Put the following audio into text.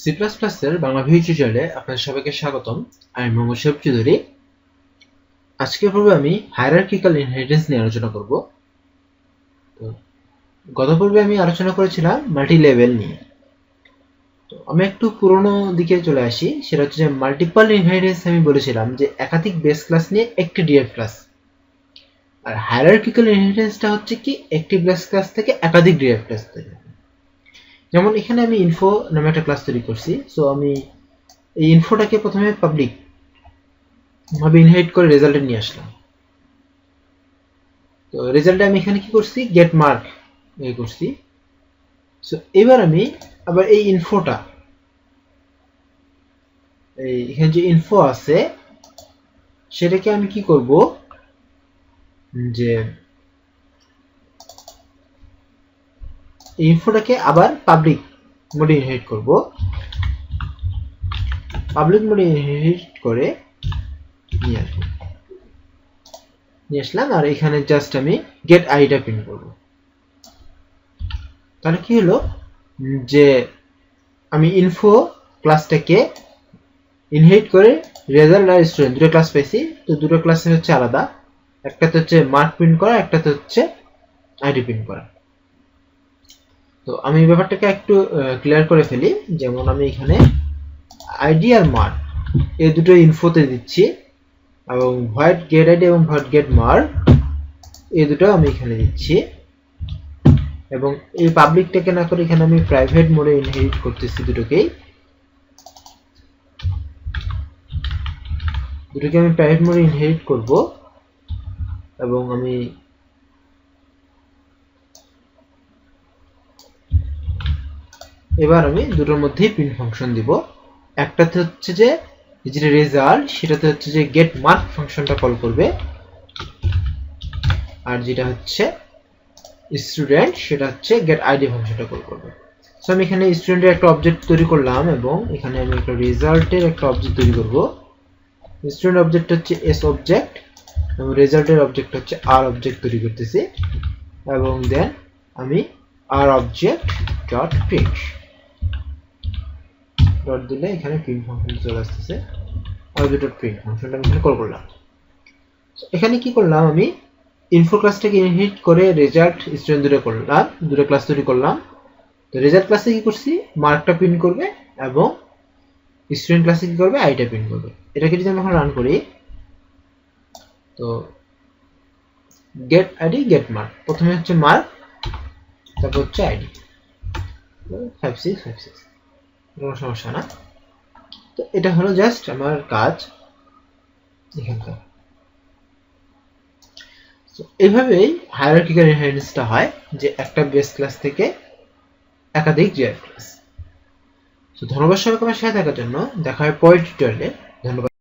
C plus প্লাসের Bangla video টিউটোরিয়ালে আপনাদের সবাইকে স্বাগতম। আমি মোহাম্মদ শরীফ চৌধুরী। আজকের পর্বে আমি হায়ারার্কিক্যাল ইনহেরিটেন্স নিয়ে আলোচনা করব। তো, গত পর্বে আমি আলোচনা করেছিলাম মাল্টি লেভেল নিয়ে। তো, আমি একটু পুরনো দিকে চলে আসি। সেটা হচ্ছে যে মাল্টিপল ইনহেরিটেন্স আমি বলেছিলাম যে একাধিক বেস ক্লাস নিয়ে একটি ডিএফ ক্লাস আর হায়ারার্কিক্যাল ইনহেরিটেন্সটা হচ্ছে কি একটি বেস ক্লাস থেকে একাধিক ডিএফ ক্লাস থেকে। যেমন এখানে আমি ইনফো নামে একটা ক্লাস তৈরি করছি সো আমি এই ইনফোটাকে প্রথমে পাবলিক ভাবে ইনহেরিট করে রেজাল্টে নিয়ে আসলাম। তো রেজাল্টে আমি এখানে কি করছি? গেট মার্ক এই করছি। সো এবার আমি আবার এই ইনফোটা এই এখানে যে ইনফো আছে, সেটাকে আমি কি করব? যে ইনফোটাকে আবার পাবলিক মোডে ইনহেরিট করব। পাবলিক মোডে ইনহেরিট করে নিয়ে আসব। নিয়ে আসলাম আর এখানে জাস্ট আমি গেট আইডিটা প্রিন্ট করব। তাহলে কি হলো? যে আমি ইনফো ক্লাসটাকে ইনহেরিট করে রেজাল্ট আর স্টুডেন্ট দুটো ক্লাস পেয়েছি তো দুটো ক্লাস হচ্ছে আলাদা। একটাতে হচ্ছে মার্ক প্রিন্ট করা একটাতে হচ্ছে আইডি প্রিন্ট করা। তো আমি ব্যাপারটাকে একটু ক্লিয়ার করে ফেলি। যেমন আমি এখানে আইডি আর মার্ক এই দুটো ইনফোতে দিচ্ছি এবং ভয়েড গেট আইডি এবং ভয়েড গেট মার্ক এই দুটো আমি এখানে দিচ্ছি। এবং এই পাবলিকটাকে না করে এখানে আমি প্রাইভেট মোডে ইনহেরিট করতেছি দুটোকেই। দুটোকে আমি প্রাইভেট মোডে ইনহেরিট করব এবং আমি এবার আমি দুটোর মধ্যেই প্রিন্ট ফাংশন দিব। একটাতে হচ্ছে যে যেটা রেজাল্ট সেটাতে হচ্ছে যে গেট মার্ক ফাংশনটা কল করবে। আর যেটা হচ্ছে স্টুডেন্ট সেটা হচ্ছে গেট আইডি ফাংশনটা কল করবে। সো আমি এখানে স্টুডেন্টের একটা অবজেক্ট তৈরি করলাম এবং এখানে আমি একটা রেজাল্টের একটা অবজেক্ট তৈরি করব। স্টুডেন্ট অবজেক্ট হচ্ছে এস অবজেক্ট এবং রেজাল্টের অবজেক্ট হচ্ছে আর অবজেক্ট তৈরি করতেছি। এবং দেন আমি R object dot print dot দিলে এখানে প্রিন্ট ফাংশন চলে আসতেছে। অবজেক্ট প্রিন্ট ফাংশনটা আমি এখানে কল করলাম। এখানে কি করলাম আমি? ইনফো ক্লাসটাকে ইনহেরিট করে রেজাল্ট স্টুডেন্ট দুটো করলাম, দুটো ক্লাস তৈরি করলাম। তো রেজাল্ট ক্লাসে কি করছি? মার্কটা প্রিন্ট করবে এবং স্টুডেন্ট ক্লাসে কি করবে? আইটা প্রিন্ট করবে। এটাকে যদি আমি এখন রান করি, তো গেট আইডি গেট মার্ক প্রথমে হচ্ছে মার্ক তারপর হচ্ছে ID five six five six কোনো সমস্যা না। তো এটা হলো জাস্ট আমার কাজ এখানকার। এইভাবেই হায়ারার্কিক্যাল ইনহেরিটেন্সটা হয় যে একটা বেস ক্লাস থেকে একাধিক জিআর ক্লাস তো ধন্যবাদ সবাইকে আমার সাথে থাকার জন্য দেখা হয় পরের টিউটোরিয়ালে ধন্যবাদ।